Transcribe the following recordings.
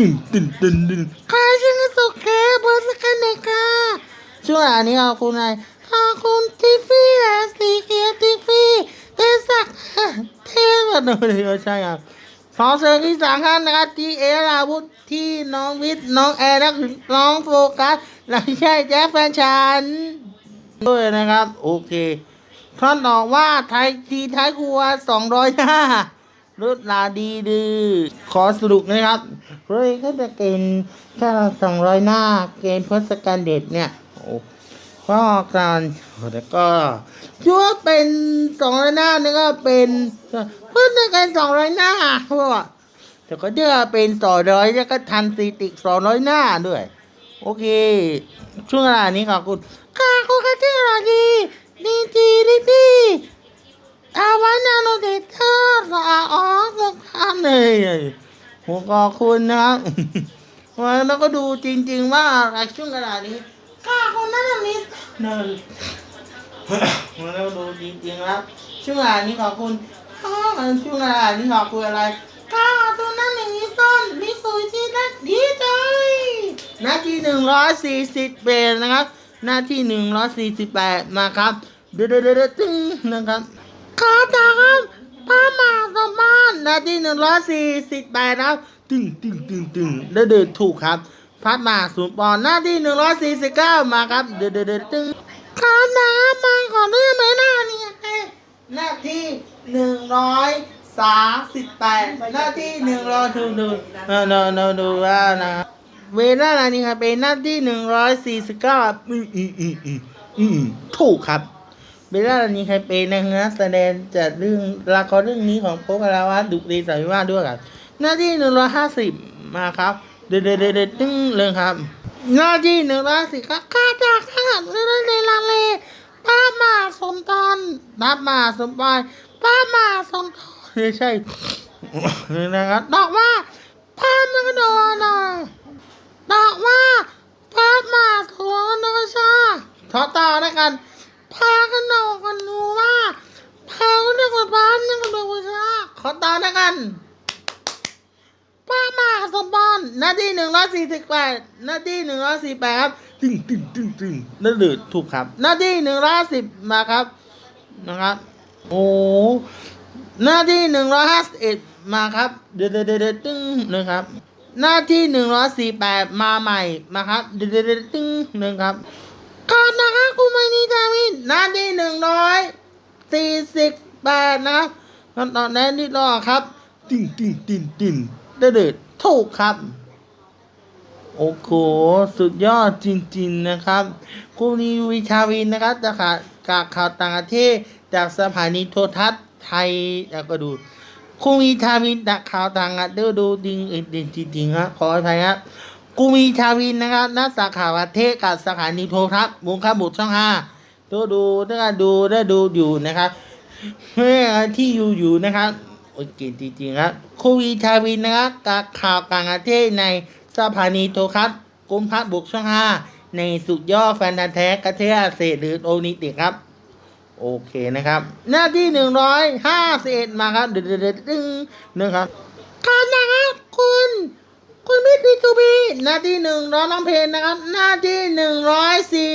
ตึงตึงตึงตึงใครชื่อสุเกะบอสกันเนกาช่วงอันนี้ขอบคุณนายขอบคุณทิฟฟี่และสีเขียวทิฟฟี่เทศักเทพนเลยใช่ครับขอเชิญที่สามท่านนะครับที่เอราวุธที่น้องวิทย์น้องแอร์และน้องโฟกัสและใช่แจ๊คแฟนฉันด้วยนะครับ โอเคท่านบอกว่าไทยทีท้ายครัวสองร้อยห้า รุดลาดีดือขอสรุปนะครับเฮ้ยก็จะเกณฑ์แค่สองร้อยหน้า เกณฑ์พศกันเด็ดเนี่ยโอ้ก็การแล้วก็ชั่วเป็นสองร้อยหน้านี่ก็เป็นเพื่อนกันสองร้อยหน้าเพราะว่าแต่ก็เจอเป็นสองร้อยแล้วก็ทันซีติกสองร้อยหน้าด้วย โอเค ช่วงเวลานี้ขอบคุณค่ะคุณกันที่อะไรดีดีดีดีดีอาวันนาโนเด เตอร์สะออสักท่านเลยหัวกอคุณนะครับวันแล้วก็ดูจริง ๆ ว่าอะไรช่วงเวลานี้ข้าคนนั้นมิสเนอร์วันแล้วดูจริงๆครับช่วงเวลานี้ขอบคุณข้าช่วงเวลานี้ขอบคุณอะไรข้าตัวนั้นอย่างนี้ซ่อนมิสุที่นักดีใจหน้าที่หนึ่งร้อยสี่สิบเปดนะครับหน้าที่หนึ่งร้อยสี่สิบแปดมาครับเดือดเดือดเดือดตึ้งนะครับ ขอตาครับพระมาสมบัตินาทีหนึ่งร้อยสี่สิบแปดครับ ตึงตึงตึงตึงแล้วเดินถูกครับพระมาสมปอนหน้าที่หนึ่งร้อยสี่สิบเก้ามาครับ เดินเดินเดินตึงขอตาครับมาขอเลื่อนไหมหน้านี่หน้าที่หนึ่งร้อยสามสิบแปดหน้าที่หนึ่งร้อยดูดูเออเนอเนอดูว่านะเวลาอะไรนี่ครับเป็นหน้าที่หนึ่งร้อยสี่สิบเก้าอืมอืมอืมอืมอืมถูกครับ เบลล่ารานีใครเป็นนักแสดงจากเรื่องละครเรื่องนี้ของโป๊ปอาราวัตดุรีสาวิวาสด้วยครับ หน้าที่หนึ่งร้อยห้าสิบมาครับ เดเดเดเดตึ้งเลยครับ หน้าที่หนึ่งร้อยสิบครับข้าจากข้าเรื่อยเลยลังเลป้ามาสมตอนป้ามาสมบายป้ามาสมตอนไม่ใช่นี่นะครับดอกว่าพามันก็โดนอะดอกว่าพามาสวนนกชาทอต่อแล้วกัน พากันนอกกันดูว่าพากันเรื่องกับบ้านเรื่องกับเด็กวิชาขอตามนะกันป้ามาสมบัตินาทีหนึ่งร้อยสี่สิบแปดนาทีหนึ่งร้อยสี่แปดครับตึงตึงตึงตึงนั่นเลยถูกครับนาทีหนึ่งร้อยสิบมาครับนะครับ โอ้หน้าที่หนึ่งร้อยห้าสิบเอ็ดมาครับ เดือดเดือดเดือดตึ้งนะครับ หน้าที่หนึ่งร้อยสี่แปดมาใหม่มาครับ เดือดเดือดเดือดตึ้งนะครับ ก่อนนะครับคุณมานีดาวินหน้าที่หนึ่งร้อยสี่สิบแปดนะครับตอนตอนนั้นนี่รอครับ ติ่งติ่งติ่งติ่งเดือดถูกครับ โอ้โห สุดยอดจริง ๆ นะครับ คุณนีวิชาวินนะครับจากข่าวจากข่าวต่างประเทศจากสถานีโทรทัศน์ไทยแล้วก็ดูคุณวิชาวินจากข่าวต่างประเทศดูจริงจริงจริงๆครับขออภัยครับ กูมีชาวินนะครับนักสาขาประเทศกับสถานีโทรทัศน์วงข้าบุตรช่องห้าดูดูถ้าดูได้ดูอยู่นะครับเมื่อที่อยู่อยู่นะครับโอ้ยเก่งจริงๆครับคูวีชาวินนะครับกับข่าวต่างประเทศในสถานีโทรทัศน์กรมพัฒน์บุกช่องห้าในสุดยอดแฟนตาแท้กระเทศเศษหรือโอนิติครับ โอเคนะครับ หน้าที่หนึ่งร้อยห้าสิบเอ็ดมาครับเด็ดเด็ดดึงนะครับการนะครับคุณ คุณมิตรตูบีนาทีหนึ่งร้อยน้องเพลงนะครับนาทีหนึ่งร้อยสี่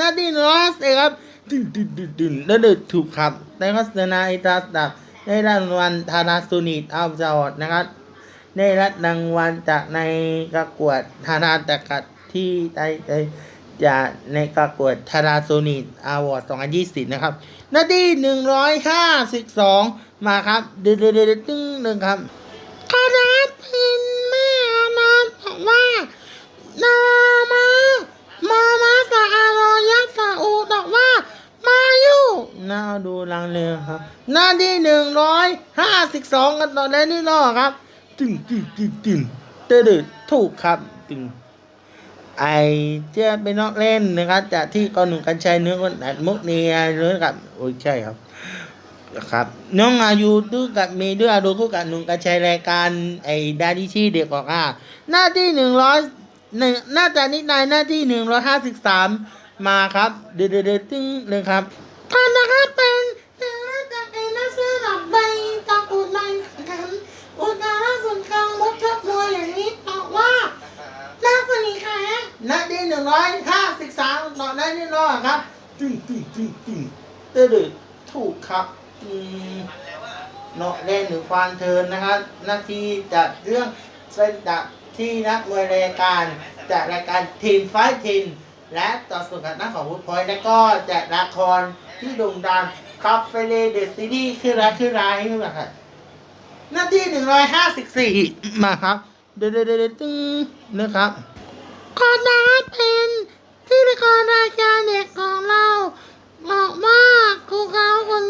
นาทีหนึ่งร้อยสี่ครับดึงดึงดึงดึงแล้วดินถูกครับในโฆษณาอิตาสตักได้รางวัลธานาสุนิตอัลจอดนะครับ ได้รับรางวัลจากในประกวดธานาตกัดที่ได้ได้จากในประกวดธานาโซนิตอาวอร์ด2020 นะครับ นาทีหนึ่งร้อยห้าที่152มาครับดึงดึงดึงดึงดึงครับคณะเป็น นามามามาสะอารอยักษ์สะอูบอกว่า มาอยู่น่าดูลังเลครับ หน้าที่หนึ่งร้อยห้าสิบสองกันตอนนี้นี่รอครับตึงตึงตึงตึงเตดถูกครับตึงไอเจ้าเป็นอกเล่นนะครับจากที่กอหนุ่มกัญชัยเนื้อคนอัดมุกเนียเนื้อกับโอ้ยใช่ครับครับน้องอายุดูกับเมย์ด้วยอาดูคู่กับหนุ่มกัญชัยรายการไอ้ดาดิชี่เด็กออกอะหน้าที่หนึ่งร้อย หนึ่งน่าจะนิดนายหน้าที่หนึ่งร้อยห้าสิบสามมาครับเดือดเดือดตึ้งเลยครับท่านนะครับเป็นเนื้อจากไอ้นักเสื้อหลับใบตะกุดในขันอุตราส่วนกลางมดชกมวยอย่างนี้บอกว่างร้อยห้าสิบสามต่อได้นี่รอดครับตึงตึงตึงตึงเตือถูกครับอืมเนาะเล่นหรือควานเทินนะครับหน้าที่จัดเรื่องเป็นดับ ที่นักมวยรายการจัดรายการทีมไฟทิน และต่อสู้กับนักของวุฒิพอยต์แล้วก็จัดละครที่โด่งดังครับเฟเลเดซีรีส์คือรักคือร้ายนี่แหละครับหน้าที่หนึ่งร้อยห้าสิบสี่มาครับ เดเดเดเดตึ้งนะครับขอน้าเป็นที่ละครรายการเด็กของเราบอกว่าครูเขาคน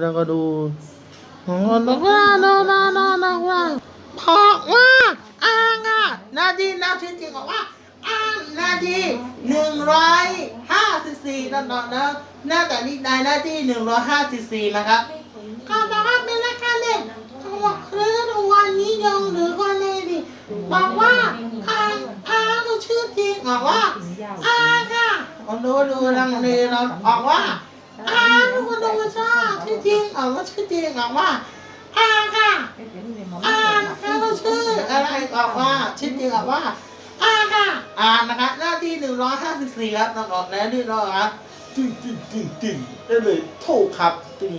แล้วก็ดูของเราดูว่าดูดูดูดูว่าเพราะว่าอ่างอะนาทีนาที่จริงของว่าอ่านนาทีหนึ่งร้อยห้าสิบสี่นั่นนะนะหน้าแต่นี้ในหน้าที่หนึ่งร้อยห้าสิบสี่นะครับก็บอกว่าเป็นรายการเด็กเขาบอกเรื่องวันนี้ยงหรือวันนี้ดิบอกว่าอ่านอ่านก็ชื่อจริงบอกว่าอ่านค่ะเอาดูดูลังเลเราบอกว่า อ่านทุกคนดูชอบชื่อจริงเอาว่าชื่อจริงบอกว่าอ่านค่ะอ่านค่ะก็ชื่ออะไรบอกว่าชื่อจริงบอกว่าอ่านค่ะอ่านนะคะหน้าที่หนึ่งร้อยห้าสิบสี่ครับน้องออกแล้วนี่น้องครับตึงตึงตึงตึงได้เลยถูกครับตึง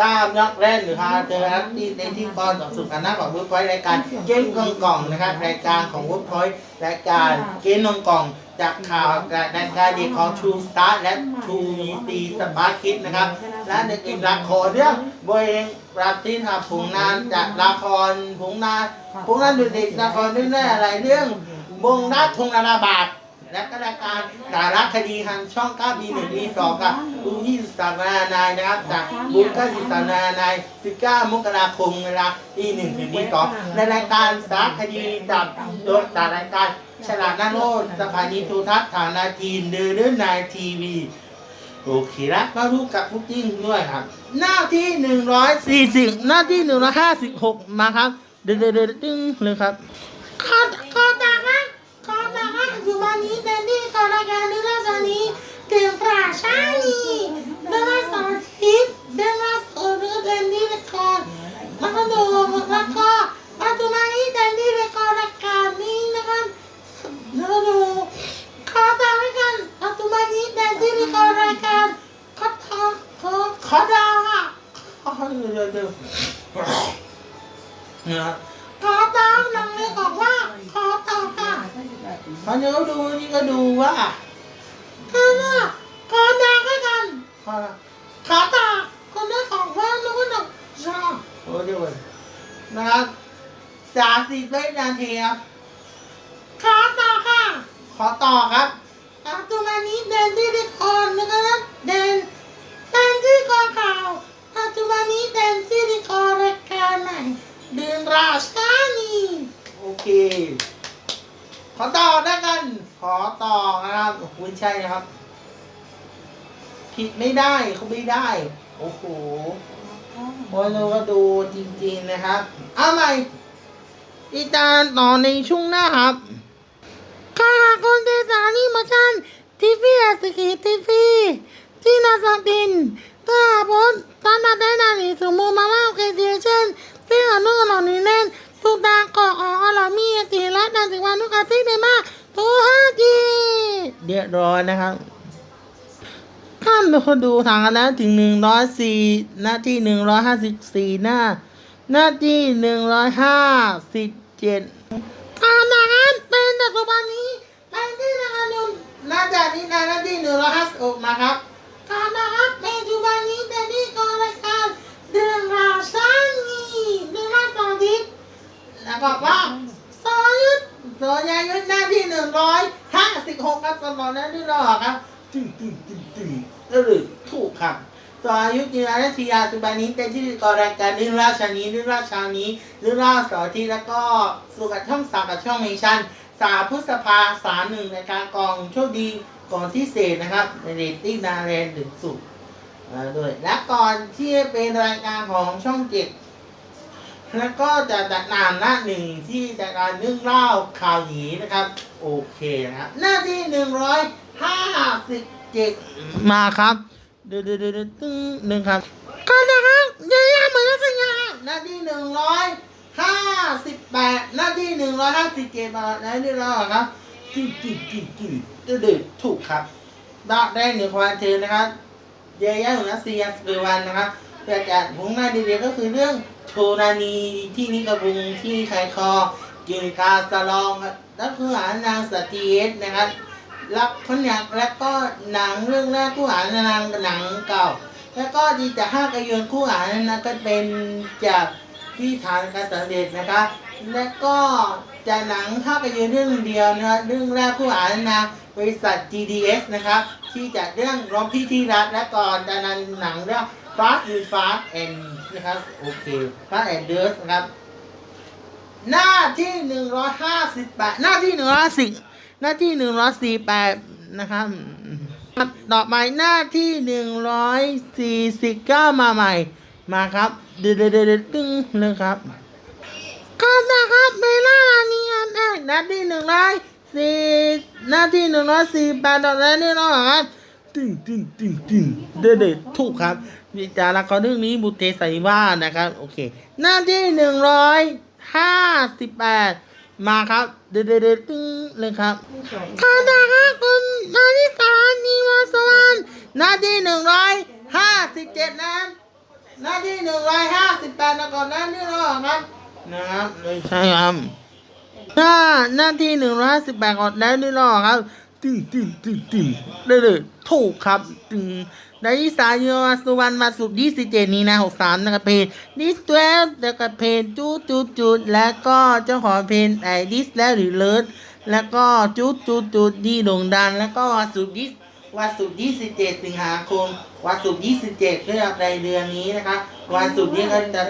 ตามนักแร่นหรือฮาเจอครับที่ในที่กรต่อสู่กันหน้าของวุฒิพอยต์รายการเกมกองกล่องนะครับรายการของวุฒิพอยต์รายการเกมนงกล่อง จากข่าวรายการเด็กของ True Star และ True VC สปาร์คิดนะครับ และในอีกละครเรื่องบอยเองปราบที่ทำผงนานจากละครผงนานผงนานดูเด็กละครเรื่องอะไรเรื่องวงรัฐทงนาราบาทและก็รายการสารคดีทางช่อง9 b 1 b 2กับดูที่สามนานายนะครับ จากบุญก็สิสามนานาย19มกราคมเวลาตี1ถึงตี2ในรายการสารคดีจากโดยจากรายการ ฉลาดนาโนดสถานีโทรทัศน์ฐานาจีนเดินเดินนายทีวี โอเคแล้วก็รู้กับพุกยิ่งด้วยครับ หน้าที่หนึ่งร้อยสี่สิบหน้าที่หนึ่งร้อยห้าสิบหกมาครับ เดินเดินเดินตึ้งเลยครับขอขอตาครับขอตาครับอยู่บ้านนี้เดน พอเดี๋ยวดูนี่ก็ดูว่าคือว่าขอดาวให้กันขอขอต่อคนได้นของว่าแล้วก็หนักชอบโอ้เดี๋ยวนะครับสามสิบวินาทีครับขอต่อค่ะ ขอต่อครับปัจจุบันนี้เดนที่ได้คอนนะครับเดนเดนที่คอข่าวปัจจุบันนี้เดนที่ได้คอนรายการใหม่เดือนราชานีโอเค ขอต่อได้กันขอต่อนะครับโอ้โหใช่นะครับ ผิดไม่ได้เขาไม่ได้ โอ้โหพอเราก็ดูจริงๆนะครับเอาใหม่อีตาต่อในช่วงหน้าครับค่ะคนที่สานี่มาชันทีวีเอสกีทีวีที่นาสักดินถ้าบนตอนนั้นได้นานีสมมูมาว่าโอเคเดียเช่นซึ่งอนุหลอนี้เล่นทุกดางกอกออลมีตีรัตนันสิวันนุกาซิได้มากทุห้าจี เดือดร้อนนะครับข้ามไปคนดูทางนแล้วถึงหนึ่งร้อยสี่หน้าที่หนึ่งร้อยห้าสิบสี่หน้า หน้าที่หนึ่งร้อยห้าสิบเจ็ดตามนะครับเป็นปัจจุบันนี้เป็นที่นะครับนุ่นน่าจะนี่นะหน้าที่หนึ่งร้อยห้าสิบหกนะครับตามนะครับเป็นปัจจุบันนี้เป็นที่กองรายการเดือนราชานีเดือนละสองทิตย์แล้วบอกว่าสอยุทธสอยายุทธหน้าที่หนึ่งร้อย สิบหกครับตลอดนั้นที่รอครับตึงตึงตึงตึงเออถูกครับสออายุจิรานัทยาตุบานี้เป็นที่กรรายการเรื่องราชานี้เรื่องราชานี้เรื่องราสอที่แล้วก็สู่กับช่องสามกับช่องเมชันสามพฤษภาสามหนึ่งในการกองโชคดีก่อนที่เศษนะครับในเรตติ้งนาแรนถึงสุดอ่าด้วยและก่อนที่จะเป็นรายการของช่องเจ็ด แล้วก็จะจัดนานหน้าหนึ่งที่จะการเรื่องเล่าข่าวหนีนะครับ โอเคนะครับหน้าที่หนึ่งร้อยห้าสิบเจ็ดมาครับเดือดเดือดเดือดตึ้งหนึ่งครับก็นะครับยังยังเหมือนสัญญาหน้าที่หนึ่งร้อยห้าสิบแปดหน้าที่หนึ่งร้อยห้าสิบเจ็ดบาทแล้วนี่เราครับจุดจุดจุดจุดจุดจุดถูกครับดอกได้หนึ่งความเชิญนะครับเยอะแยะนะเซียสเปวันนะครับแต่จากผงหน้าดีเดียก็คือเรื่องโชนานีที่นิกระบุงที่ไคคอกินกาสลองรับแล้วคือหานางสตีเอสนะครับรักคนอยากแล้วก็หนังเรื่องแรกคู่หานางหนังเก่า แล้วก็ดีจากห้ากระยนคู่หานนะก็เป็นจากที่ฐานการสังเดชนะครับและก็จากหนังห้ากระยวนเรื่องเดียวนะครับเรื่องแรกคู่านนะบริษัท GDS นะครับ ที่จัดเรื่องร้องพี่ที่รักและก่อนจานันหนังเรื่อง Fast and Fast and นะครับโอเค Fast and d u r s นะครับ หน้าที่หนึ่งร้อยห้าสิบแปดหน้าที่หนึ่งร้อยสิบหน้าที่หนึ่งร้อยสี่แปดนะครับต่อไปหน้าที่หนึ่งร้อยสี่สิบเก้ามาใหม่ มาครับเดือดเดือดเดือดตึ้งเลยครับครับนะครับเบลล่าลานีอันแรกหน้าที่หนึ่งร้อยสี่หน้าที่หนึ่งร้อยสี่แปดต่อแล้วนี่เนาะครับตึ้งตึ้งตึ้งตึ้งเดือดเดือดถูกครับ วิจารณ์ละครเรื่องนี้บุตเทใส่ว่านะครับ โอเค หน้าที่หนึ่งร้อยห้าสิบแปดมาครับ เดือดเดือดตึ้งเลยครับข้าดาค่ะคุณนาทิสานีวาสวรรค์หน้าที่หนึ่งร้อยห้าสิบเจ็ดนะหน้าที่หนึ่งร้อยห้าสิบแปดนะก่อนหน้านี้รอครับนะครับใช่ครับหน้าหน้าที่หนึ่งร้อยสิบแปดก่อนแล้วนี่รอครับตึ้งตึ้งตึ้งตึ้งเดเดือดถูกครับตึ้ง นายิสาโยสุวรรณมาสุดยี่สิบเจ็ดนี้นะหกสามนะครับเพลงดิสเทลแล้วก็เพลงจูดจูดจูดแล้วก็เจ้าของเพลงไอดิสแล้วหรือเลิศแล้วก็จูดจูดจูดดีโด่งดังแล้วก็วันสุดยี่วันสุดยี่สิบเจ็ดสิงหาคมวันสุดยี่สิบเจ็ดเพื่อในเดือนนี้นะครับวันสุดนี้ก็จะ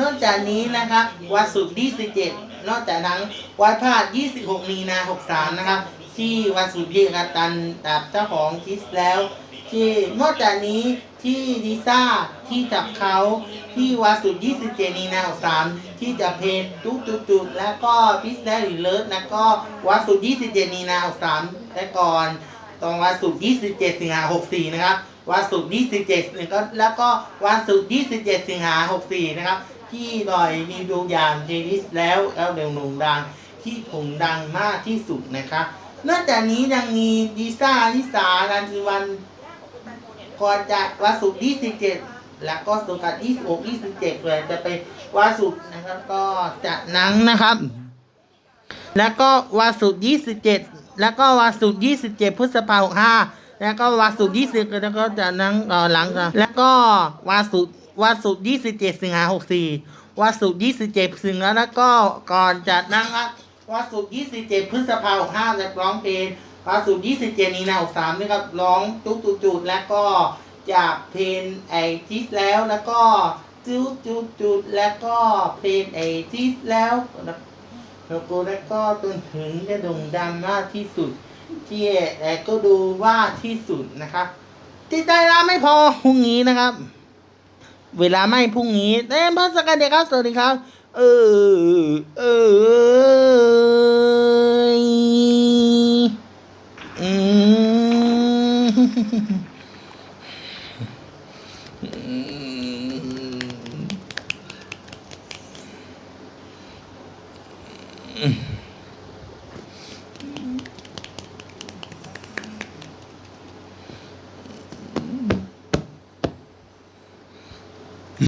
นอกจากนี้นะครับวันสุดยี่สิบเจ็ดนอกจากนั้นวันพฤหัสยี่สิบหกมีนาหกสามนะครับที่วันสุดยี่กัตันกับเจ้าของคิสแล้ว ที่นอกจากนี้ที่ลิซ่าที่จับเขาที่วาสุด27นีนา63ที่จะเพนจุดจุดจุดแล้วก็พิสแลหรือเลิศแล้วก็วาสุด27นีนา63และก่อนตอนวาสุด27สิงหา64นะครับวาสุด27เนี่ยก็แล้วก็วาสุด27สิงหา64นะครับที่ลอยมีดูอย่างเทนิสแล้วแล้วเร็วหนุ่งดังที่ผมดังมากที่สุดนะครับนอกจากนี้ยังมีดิซ่าลิสาลันจิวัน ก่อนจากวันศุกร์ที่17แล้วก็สุกร์ที่26 27เจ็ดเลยจะไปวันศุกร์นะครับ ก็จะหนังนะครับ แล้วก็วันศุกร์27แล้วก็วันศุกร์27พฤษภาคม65แล้วก็วันศุกร์20แล้วก็จะหนังเอ่อหลังกันแล้วก็วันศุกร์วันศุกร์27สิบเจ็ดสิงหา64วันศุกร์27สิบเจ็ดสิงหาแล้วก็ก่อนจะนั่งครับ วันศุกร์27พฤษภาคม65จะร้องเพลงปาสุด27นี้นะ63นี่ครับ ร้องจุกจุดจุดแล้วก็จากเพลงไอทิสแล้วแล้วก็จุดจุดจุดแล้วก็เพลงไอทิสแล้วแล้วก็แล้วก็จนถึงจะโด่งดังมากที่สุดที่แต่ก็ดูว่าที่สุดนะครับที่ได้ละไม่พอพรุ่งนี้นะครับ เวลาไม่พรุ่งนี้เต้นพัสกันเด็กครับสวัสดีครับ เออเออ